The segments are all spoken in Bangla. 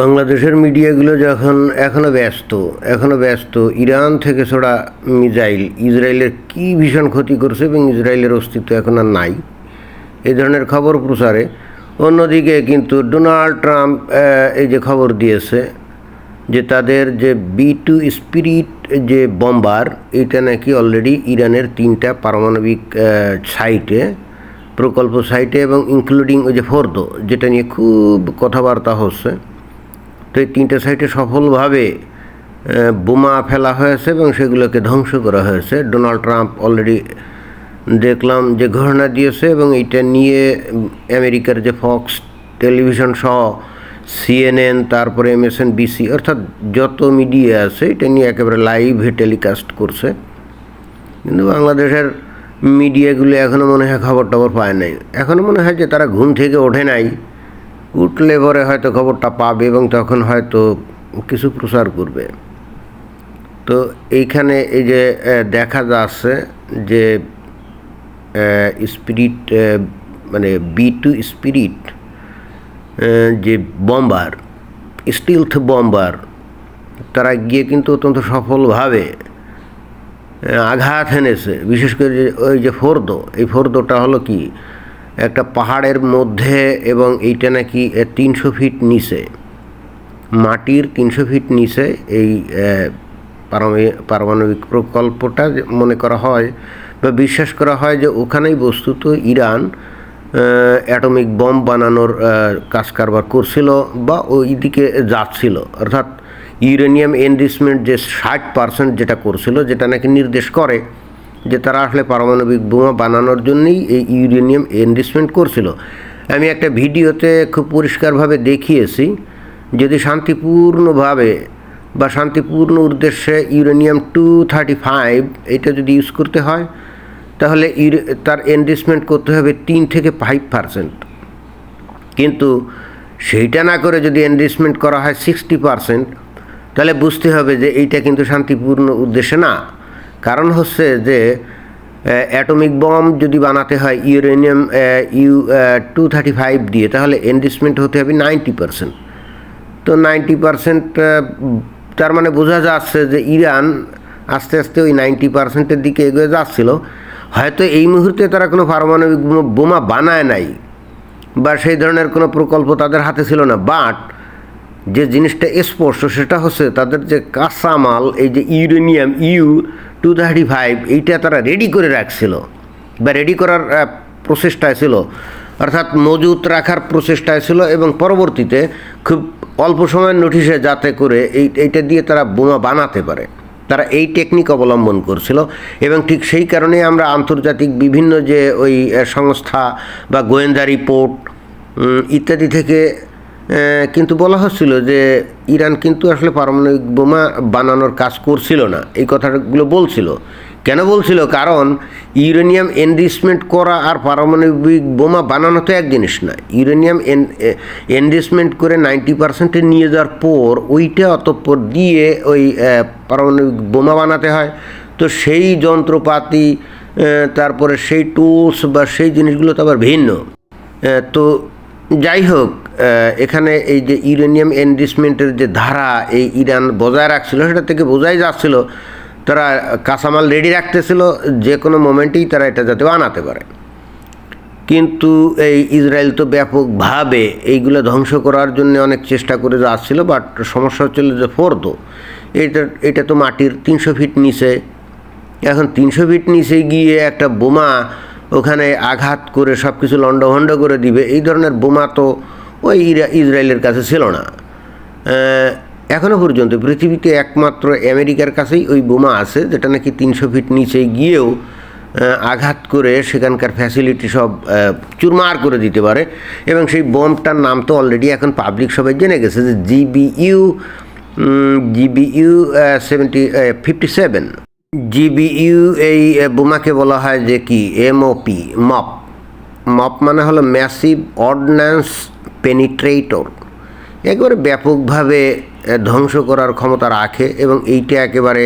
বাংলাদেশের মিডিয়াগুলো যখন এখনও ব্যস্ত এখনও ব্যস্ত, ইরান থেকে ছোড়া মিসাইল ইসরায়েলের কী ভীষণ ক্ষতি করছে এবং ইসরায়েলের অস্তিত্ব এখন আর নাই এই ধরনের খবর প্রচারে। অন্যদিকে কিন্তু ডোনাল্ড ট্রাম্প এই যে খবর দিয়েছে যে তাদের যে বি টু স্পিরিট যে বম্বার, এটা নাকি অলরেডি ইরানের তিনটা পারমাণবিক সাইটে, প্রকল্প সাইটে এবং ইনক্লুডিং ওই যে ফোর্দো, যেটা নিয়ে খুব কথাবার্তা হচ্ছে। তো এই তিনটে সাইটে সফলভাবে বোমা ফেলা হয়েছে এবং সেগুলোকে ধ্বংস করা হয়েছে। ডোনাল্ড ট্রাম্প অলরেডি দেখলাম যে ঘোষণা দিয়েছে এবং এটা নিয়ে আমেরিকার যে ফক্স টেলিভিশন সহ সিএনএন, তারপরে এমএসএন, বিসি, অর্থাৎ যত মিডিয়া আছে, এটা নিয়ে একেবারে লাইভে টেলিকাস্ট করছে। কিন্তু বাংলাদেশের মিডিয়াগুলো এখনও মনে হয় খবর টবর পায় নাই। এখনও মনে হয় যে তারা ঘুম থেকে ওঠে নাই। উঠলে পরে হয়তো খবরটা পাবে এবং তখন হয়তো কিছু প্রচার করবে। তো এইখানে এই যে দেখা যাচ্ছে যে স্পিরিট মানে বি টু স্পিরিট যে বম্বার স্টিলথ বম্বার, তারা গিয়ে কিন্তু অত্যন্ত সফলভাবে আঘাত হেনেছে বিশেষ করে ওই যে ফোর্দো, এই ফোর্দোটা হলো কি? একটা পাহাড়ের মধ্যে এবং এইটা নাকি তিনশো ফিট নিচে। মাটির তিনশো ফিট নিচে এই পারমাণবিক প্রকল্পটা মনে করা হয় বা বিশ্বাস করা হয় যে ওখানেই বস্তুত ইরান অ্যাটমিক বম বানানোর কাজ কারবার করছিল বা ওই দিকে যাচ্ছিল। অর্থাৎ ইউরেনিয়াম এনরিচমেন্ট যে ষাট পার্সেন্ট যেটা করছিল, যেটা নাকি নির্দেশ করে যে তারা আসলে পারমাণবিক বোমা বানানোর জন্যই এই ইউরেনিয়াম এনরিচমেন্ট করছিল। আমি একটা ভিডিওতে খুব পরিষ্কারভাবে দেখিয়েছি, যদি শান্তিপূর্ণভাবে বা শান্তিপূর্ণ উদ্দেশ্যে ইউরেনিয়াম টু থার্টি ফাইভ এটা যদি ইউজ করতে হয়, তাহলে তার এনরিচমেন্ট করতে হবে তিন থেকে ফাইভ পার্সেন্ট। কিন্তু সেইটা না করে যদি এনরিচমেন্ট করা হয় সিক্সটি পারসেন্ট, তাহলে বুঝতে হবে যে এইটা কিন্তু শান্তিপূর্ণ উদ্দেশ্যে না। কারণ হচ্ছে যে অ্যাটমিক বম যদি বানাতে হয় uranium U two thirty five দিয়ে, তাহলে এনরিচমেন্ট হতে হবে নাইনটি পারসেন্ট তো নাইনটি পারসেন্ট তার মানে বোঝা যাচ্ছে যে ইরান আস্তে আস্তে ওই নাইনটি পার্সেন্টের দিকে এগিয়ে যাচ্ছিল। হয়তো এই মুহূর্তে তারা কোনো পারমাণবিক বোমা- বানায় নাই বা সেই ধরনের কোনো প্রকল্প তাদের হাতে ছিল না। বাট যে জিনিসটা স্পষ্ট, সেটা হচ্ছে তাদের যে কাঁচামাল, এই যে uranium, U two thirty five এইটা তারা রেডি করে রাখছিল বা রেডি করার প্রচেষ্টায় ছিল। অর্থাৎ মজুত রাখার প্রচেষ্টায় ছিল এবং পরবর্তীতে খুব অল্প সময়ের নোটিশে যাতে করে এই, এইটা দিয়ে তারা বোমা বানাতে পারে। তারা এই টেকনিক অবলম্বন করছিল এবং ঠিক সেই কারণে আমরা আন্তর্জাতিক বিভিন্ন যে ওই সংস্থা বা গোয়েন্দা রিপোর্ট ইত্যাদি থেকে কিন্তু বলা হচ্ছিল যে ইরান কিন্তু আসলে পারমাণবিক বোমা বানানোর কাজ করছিল না। এই কথাগুলো বলছিল। কেন বলছিল? কারণ ইউরেনিয়াম এনরিচমেন্ট করা আর পারমাণবিক বোমা বানানো তো এক জিনিস না। ইউরেনিয়াম এন এনরিচমেন্ট করে নাইনটি পার্সেন্টে নিয়ে যাওয়ার পর ওইটা অতঃপর দিয়ে ওই পারমাণবিক বোমা বানাতে হয়। তো সেই যন্ত্রপাতি তারপরে সেই টুলস বা সেই জিনিসগুলো তো আবার ভিন্ন। তো যাই হোক এখানে এই যে ইউরেনিয়াম এনরিচমেন্টের যে ধারা এই ইরান বজায় রাখছিল, সেটা থেকে বোঝাই যাচ্ছিল তারা কাঁচামাল রেডি রাখতেছিল, যে কোনো মোমেন্টেই তারা এটা যাতে বানাতে পারে। কিন্তু এই ইসরায়েল তো ব্যাপকভাবে এইগুলো ধ্বংস করার জন্য অনেক চেষ্টা করে যাচ্ছিল, বাট সমস্যা হচ্ছিল যে ফোর্দো এটা এটা তো মাটির তিনশো ফিট নিচে। এখন তিনশো ফিট নিচে গিয়ে একটা বোমা ওখানে আঘাত করে সব কিছু লণ্ডভণ্ড করে দিবে, এই ধরনের বোমা তো ওই ইসরায়েলের কাছে ছিল না। এখনও পর্যন্ত পৃথিবীতে একমাত্র আমেরিকার কাছেই ওই বোমা আছে, যেটা নাকি তিনশো ফিট নিচে গিয়েও আঘাত করে সেখানকার ফ্যাসিলিটি সব চুরমার করে দিতে পারে। এবং সেই বোমটার নাম তো অলরেডি এখন পাবলিক সবাই জেনে গেছে যে GBU GBU seventy fifty seven GBU এই বোমাকে বলা হয় যে কি? MOP, mop. মপ মানে হলো ম্যাসিভ অর্ডন্যান্স পেনিট্রেটর। একেবারে ব্যাপকভাবে ধ্বংস করার ক্ষমতা রাখে এবং এইটা একেবারে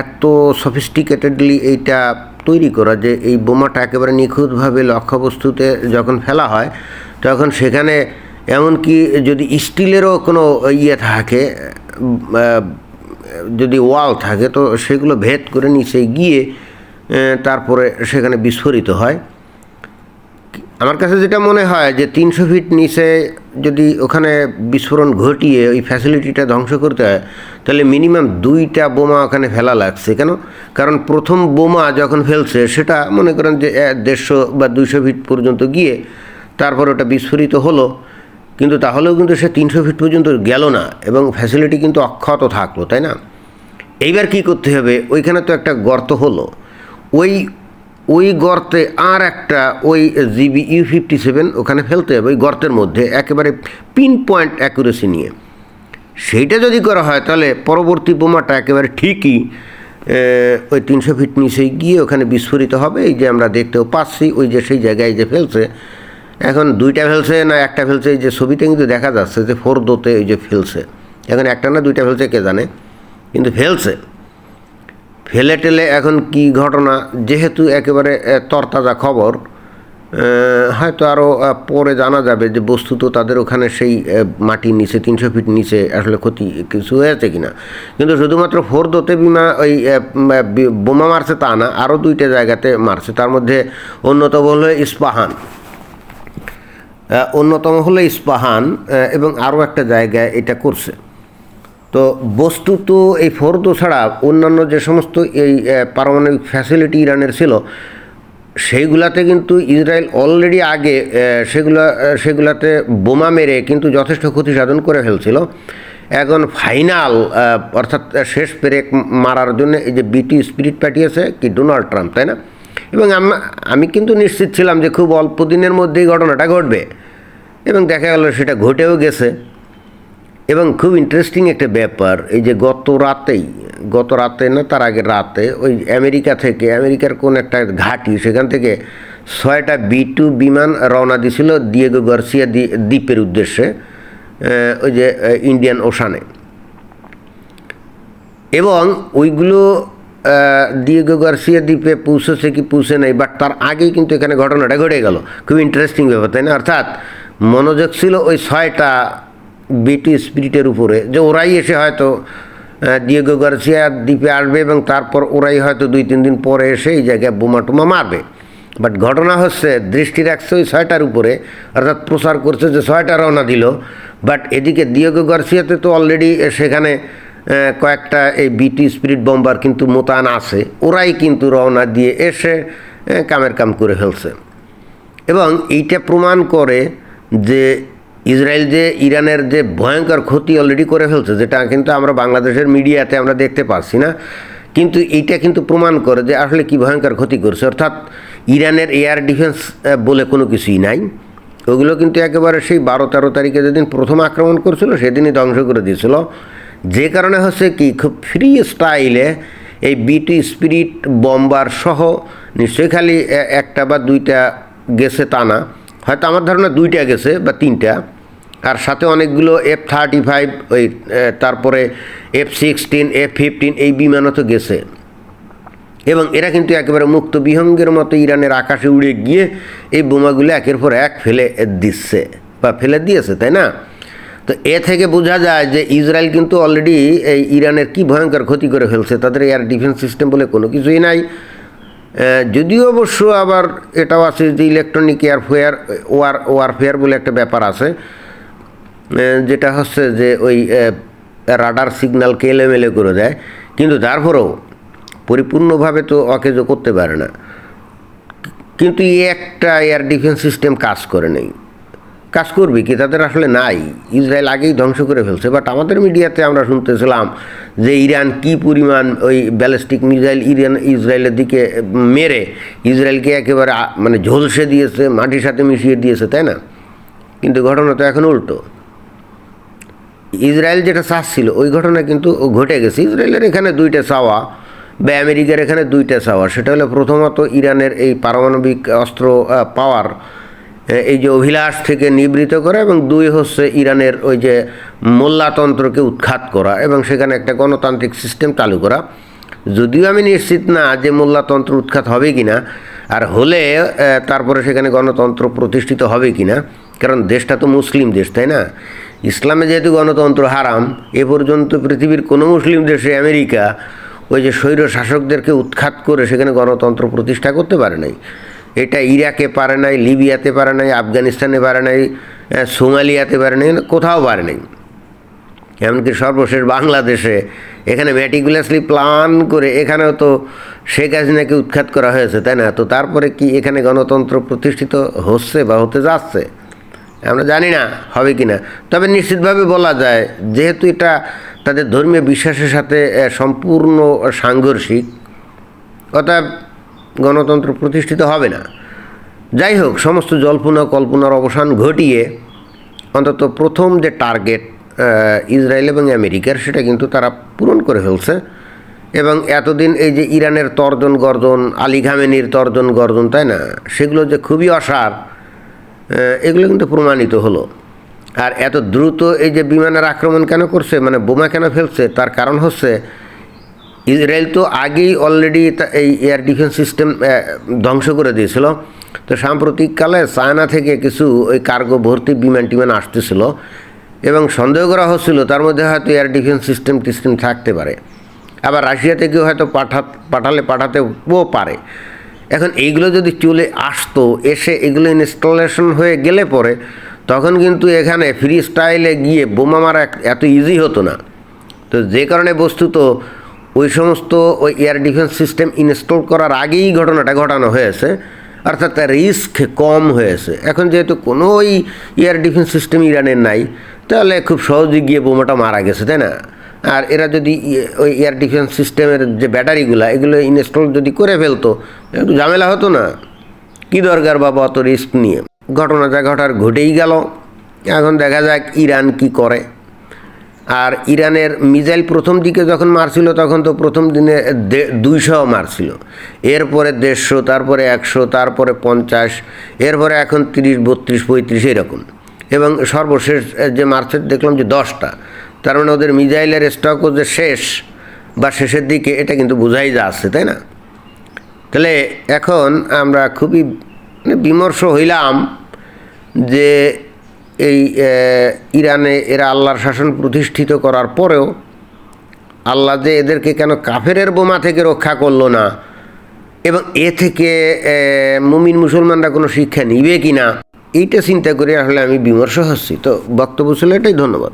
এত সফিস্টিকেটেডলি এইটা তৈরি করা যে এই বোমাটা একেবারে নিখুঁতভাবে লক্ষ্যবস্তুতে যখন ফেলা হয়, তখন সেখানে এমনকি যদি স্টিলেরও কোনো ইয়ে থাকে যদি ওয়াল থাকে, তো সেগুলো ভেদ করে নিচে গিয়ে তারপরে সেখানে বিস্ফোরিত হয়। আমার কাছে যেটা মনে হয় যে তিনশো ফিট নিচে যদি ওখানে বিস্ফোরণ ঘটিয়ে ওই ফ্যাসিলিটিটা ধ্বংস করতে হয়, তাহলে মিনিমাম দুইটা বোমা ওখানে ফেলা লাগছে। কেন? কারণ প্রথম বোমা যখন ফেলছে, সেটা মনে করেন যে দেড়শো বা দুইশো ফিট পর্যন্ত গিয়ে, তারপর ওটা বিস্ফোরিত হলো। কিন্তু তাহলেও কিন্তু সে তিনশো ফিট পর্যন্ত গেল না এবং ফ্যাসিলিটি কিন্তু অক্ষত থাকল, তাই না? এইবার কি করতে হবে? ওইখানে তো একটা গর্ত হলো। ওই ওই গর্তে আর একটা ওই জিবি ইউ ফিফটি সেভেন ওখানে ফেলতে হবে, ওই গর্তের মধ্যে, একেবারে পিন পয়েন্ট অ্যাকুরেসি নিয়ে। সেইটা যদি করা হয়, তাহলে পরবর্তী বোমাটা একেবারে ঠিকই ওই তিনশো ফিট নিচে গিয়ে ওখানে বিস্ফোরিত হবে। এই যে আমরা দেখতেও পাচ্ছি, ওই যে সেই জায়গায় যে ফেলছে এখন দুইটা ফেলছে না একটা ফেলছে? এই যে ছবিতে কিন্তু দেখা যাচ্ছে যে ফোর দোতে ওই যে ফেলছে। এখন একটা না দুইটা ফেলছে কে জানে? কিন্তু ফেলছে। ফেলে টেলে এখন কি ঘটনা? যেহেতু একেবারে তরতাজা খবর হয়তো আরও পরে জানা যাবে যে বস্তু তো তাদের ওখানে সেই মাটির নিচে, তিনশো ফিট নিচে আসলে ক্ষতি কিছু হয়েছে কিনা। কিন্তু শুধুমাত্র ফোরদোতে বিমা, ওই বোমা মারছে তা না আরও দুইটা জায়গাতে মারছে। তার মধ্যে অন্যতম হলো ইস্পাহান। অন্যতম হলো ইস্পাহান এবং আরও একটা জায়গায় এটা করছে। তো বস্তুত এই ফোরদো ছাড়া অন্যান্য যে সমস্ত এই পারমাণবিক ফ্যাসিলিটি ইরানের ছিল, সেইগুলাতে কিন্তু ইসরায়েল অলরেডি আগে সেগুলা সেগুলাতে বোমা মেরে কিন্তু যথেষ্ট ক্ষতি সাধন করে ফেলছিল। এখন ফাইনাল অর্থাৎ শেষ পেরেক মারার জন্য এই যে বিটি স্পিরিট পাঠিয়েছে কি ডোনাল্ড ট্রাম্প, তাই না? এবং আমি কিন্তু নিশ্চিত ছিলাম যে খুব অল্প দিনের মধ্যেই ঘটনাটা ঘটবে। এবং দেখা গেল সেটা ঘটেও গেছে। এবং খুব ইন্টারেস্টিং একটা ব্যাপার, এই যে গত রাতেই, গত রাতে না, তার আগের রাতে ওই আমেরিকা থেকে, আমেরিকার কোন একটা ঘাঁটি, সেখান থেকে ছয়টা বি টু বিমান রওনা দিছিল দিয়েগো গার্সিয়া দ্বী- দ্বীপের উদ্দেশ্যে ওই যে ইন্ডিয়ান ওশানে এবং ওইগুলো দিয়েগো গার্সিয়া দ্বীপে পৌঁছেছে কি পৌঁছে নাই বাট তার আগেই কিন্তু এখানে ঘটনাটা ঘটে গেল। খুব ইন্টারেস্টিং ব্যাপার, তাই না? অর্থাৎ মনোযোগ ছিল ওই ছয়টা বিটি স্পিরিটের উপরে, যে ওরাই এসে হয়তো দিয়েগো গার্সিয়া দ্বীপে আসবে এবং তারপর ওরাই হয়তো দুই, তিন দিন পরে এসে এই জায়গায় বোমা টোমা মারবে। বাট ঘটনা হচ্ছে, দৃষ্টি রাখছে ওই ছয়টার উপরে, অর্থাৎ প্রচার করছে যে ছয়টা রওনা দিল বাট এদিকে দিয়েগো গার্সিয়াতে তো অলরেডি সেখানে কয়েকটা এই বিটি স্পিরিট বম্বার কিন্তু মোতায়েন আছে। ওরাই কিন্তু রওনা দিয়ে এসে কামের কাম করে ফেলছে। এবং এইটা প্রমাণ করে যে ইসরায়েল যে ইরানের যে ভয়ঙ্কর ক্ষতি অলরেডি করে ফেলছে, যেটা কিন্তু আমরা বাংলাদেশের মিডিয়াতে আমরা দেখতে পাচ্ছি না, কিন্তু এইটা কিন্তু প্রমাণ করে যে আসলে কি ভয়ঙ্কর ক্ষতি করছে। অর্থাৎ ইরানের এয়ার ডিফেন্স বলে কোনো কিছুই নাই। ওগুলো কিন্তু একেবারে সেই বারো তেরো তারিখে যেদিন প্রথম আক্রমণ করছিল, সেদিনই ধ্বংস করে দিয়েছিল। যে কারণে হচ্ছে কি, খুব ফ্রি স্টাইলে এই বিটি স্পিরিট বম্বার সহ নিশ্চয়ই খালি একটা বা দুইটা গেছে তা না হয়তো আমার ধারণা দুইটা গেছে বা তিনটা। আর সাথে অনেকগুলো এফ থার্টি ফাইভ ওই তারপরে এফ সিক্সটিন এফ ফিফটিন এই বিমানও তো গেছে। এবং এরা কিন্তু একেবারে মুক্ত বিহঙ্গের মতো ইরানের আকাশে উড়ে গিয়ে এই বোমাগুলো একের পর এক ফেলে দিচ্ছে বা ফেলে দিয়েছে, তাই না? তো এ থেকে বোঝা যায় যে ইসরায়েল কিন্তু অলরেডি এই ইরানের কি ভয়ঙ্কর ক্ষতি করে ফেলছে, তাদের এয়ার ডিফেন্স সিস্টেম বলে কোনো কিছুই নাই। যদিও অবশ্য আবার এটাও আছে যে ইলেকট্রনিক এয়ারফেয়ার ওয়ার ওয়ারফেয়ার বলে একটা ব্যাপার আছে। যেটা হচ্ছে যে ওই রাডার সিগন্যালকে এলেমেলে করে দেয়। কিন্তু তারপরেও পরিপূর্ণভাবে তো অকেজো করতে পারে না। কিন্তু এই একটা এয়ার ডিফেন্স সিস্টেম কাজ করে নেই। কাজ করবে কি? তাদের আসলে নাই। ইসরায়েল আগেই ধ্বংস করে ফেলছে। বাট আমাদের মিডিয়াতে আমরা শুনতেছিলাম যে ইরান কি পরিমাণ ওই ব্যালিস্টিক মিসাইল ইরান ইসরায়েলের দিকে মেরে ইসরায়েলকে একেবারে মানে ঝলসে দিয়েছে, মাটির সাথে মিশিয়ে দিয়েছে, তাই না? কিন্তু ঘটনা তো এখন উল্টো। ইসরায়েল যেটা চাচ্ছিল, ওই ঘটনা কিন্তু ঘটে গেছে। ইসরায়েলের এখানে দুইটা চাওয়া বা আমেরিকার এখানে দুইটা চাওয়া। সেটা হলো প্রথমত ইরানের এই পারমাণবিক অস্ত্র পাওয়ার এই যে অভিলাষ থেকে নিবৃত করা এবং দুই হচ্ছে ইরানের ওই যে মোল্লাতন্ত্রকে উৎখাত করা এবং সেখানে একটা গণতান্ত্রিক সিস্টেম চালু করা। যদিও আমি নিশ্চিত না যে মোল্লাতন্ত্র উৎখাত হবে কিনা, আর হলে তারপরে সেখানে গণতন্ত্র প্রতিষ্ঠিত হবে কি না কারণ দেশটা তো মুসলিম দেশ, তাই না? ইসলামে যেহেতু গণতন্ত্র হারাম, এ পর্যন্ত পৃথিবীর কোনো মুসলিম দেশে আমেরিকা ওই যে স্বৈর শাসকদেরকে উৎখাত করে সেখানে গণতন্ত্র প্রতিষ্ঠা করতে পারে নাই। এটা ইরাকে পারে নাই, লিবিয়াতে পারে নাই, আফগানিস্তানে পারে নাই সোমালিয়াতে পারে নাই কোথাও পারে নাই। এমনকি সর্বশেষ বাংলাদেশে এখানে ম্যাটিকুলাসলি প্ল্যান করে এখানেও তো শেখ হাসিনাকে উৎখাত করা হয়েছে, তাই না? তো তারপরে কি এখানে গণতন্ত্র প্রতিষ্ঠিত হচ্ছে বা হতে যাচ্ছে? আমরা জানি না, হবে কি না। তবে নিশ্চিতভাবে বলা যায়, যেহেতু এটা তাদের ধর্মীয় বিশ্বাসের সাথে সম্পূর্ণ সাংঘর্ষিক, অতএব গণতন্ত্র প্রতিষ্ঠিত হবে না। যাই হোক, সমস্ত জল্পনা কল্পনার অবসান ঘটিয়ে অন্তত প্রথম যে টার্গেট ইসরায়েল এবং আমেরিকার, সেটা কিন্তু তারা পূরণ করে ফেলছে। এবং এতদিন এই যে ইরানের তর্জন গর্জন, আলী ঘামেনির তর্জন গর্জন, তাই না? সেগুলো যে খুবই অসার এগুলো কিন্তু প্রমাণিত হলো। আর এত দ্রুত এই যে বিমানের আক্রমণ কেন করছে মানে বোমা কেন ফেলছে, তার কারণ হচ্ছে ইসরায়েল তো আগেই অলরেডি এই এয়ার ডিফেন্স সিস্টেম ধ্বংস করে দিয়েছিল। তো সাম্প্রতিককালে চায়না থেকে কিছু ওই কার্গো ভর্তি বিমান টিমান আসতেছিল এবং সন্দেহ করা হচ্ছিল তার মধ্যে হয়তো এয়ার ডিফেন্স সিস্টেম টিস্টেম থাকতে পারে। আবার রাশিয়া থেকেও হয়তো পাঠা, পাঠালে পাঠাতেও পারে। এখন এইগুলো যদি চলে আসতো, এসে এগুলো ইনস্টলেশন হয়ে গেলে পরে তখন কিন্তু এখানে ফ্রি স্টাইলে গিয়ে বোমা মারা এত ইজি হতো না। তো যে কারণে বস্তুত ওই সমস্ত ওই এয়ার ডিফেন্স সিস্টেম ইনস্টল করার আগেই ঘটনাটা ঘটানো হয়েছে। অর্থাৎ রিস্ক কম হয়েছে। এখন যেহেতু কোনো ওই এয়ার ডিফেন্স সিস্টেম ইরানের নাই, তাহলে খুব সহজে গিয়ে বোমাটা মারা গেছে, তাই না? আর এরা যদি ওই এয়ার ডিফেন্স সিস্টেমের যে ব্যাটারিগুলো, এগুলো ইনস্টল যদি করে ফেলতো, একটু ঝামেলা হতো না। কী দরকার বাবা অত রিস্ক নিয়ে? ঘটনা যা ঘটার ঘটেই গেল। এখন দেখা যাক ইরান কি করে। আর ইরানের মিসাইল প্রথম দিকে যখন মারছিল, তখন তো প্রথম দিনে দুইশো মারছিল। এরপরে দেড়শো, তারপরে একশো, তারপরে পঞ্চাশ, এরপরে এখন তিরিশ, বত্রিশ, পঁয়ত্রিশ এরকম এবং সর্বশেষ যে মারছে, দেখলাম যে দশটা। তার মানে ওদের মিজাইলের স্টকও যে শেষ বা শেষের দিকে, এটা কিন্তু বোঝাই যাচ্ছে, তাই না? তাহলে এখন আমরা খুবই মানে বিমর্ষ হইলাম যে এই ইরানে এরা আল্লাহর শাসন প্রতিষ্ঠিত করার পরেও আল্লাহ যে এদেরকে কেন কাফেরের বোমা থেকে রক্ষা করল না, এবং এ থেকে মুমিন মুসলমানরা কোনো শিক্ষা নিবে কি না এইটা চিন্তা করি আসলে আমি বিমর্ষ হচ্ছি। তো বক্তব্য ছিল এটাই, ধন্যবাদ।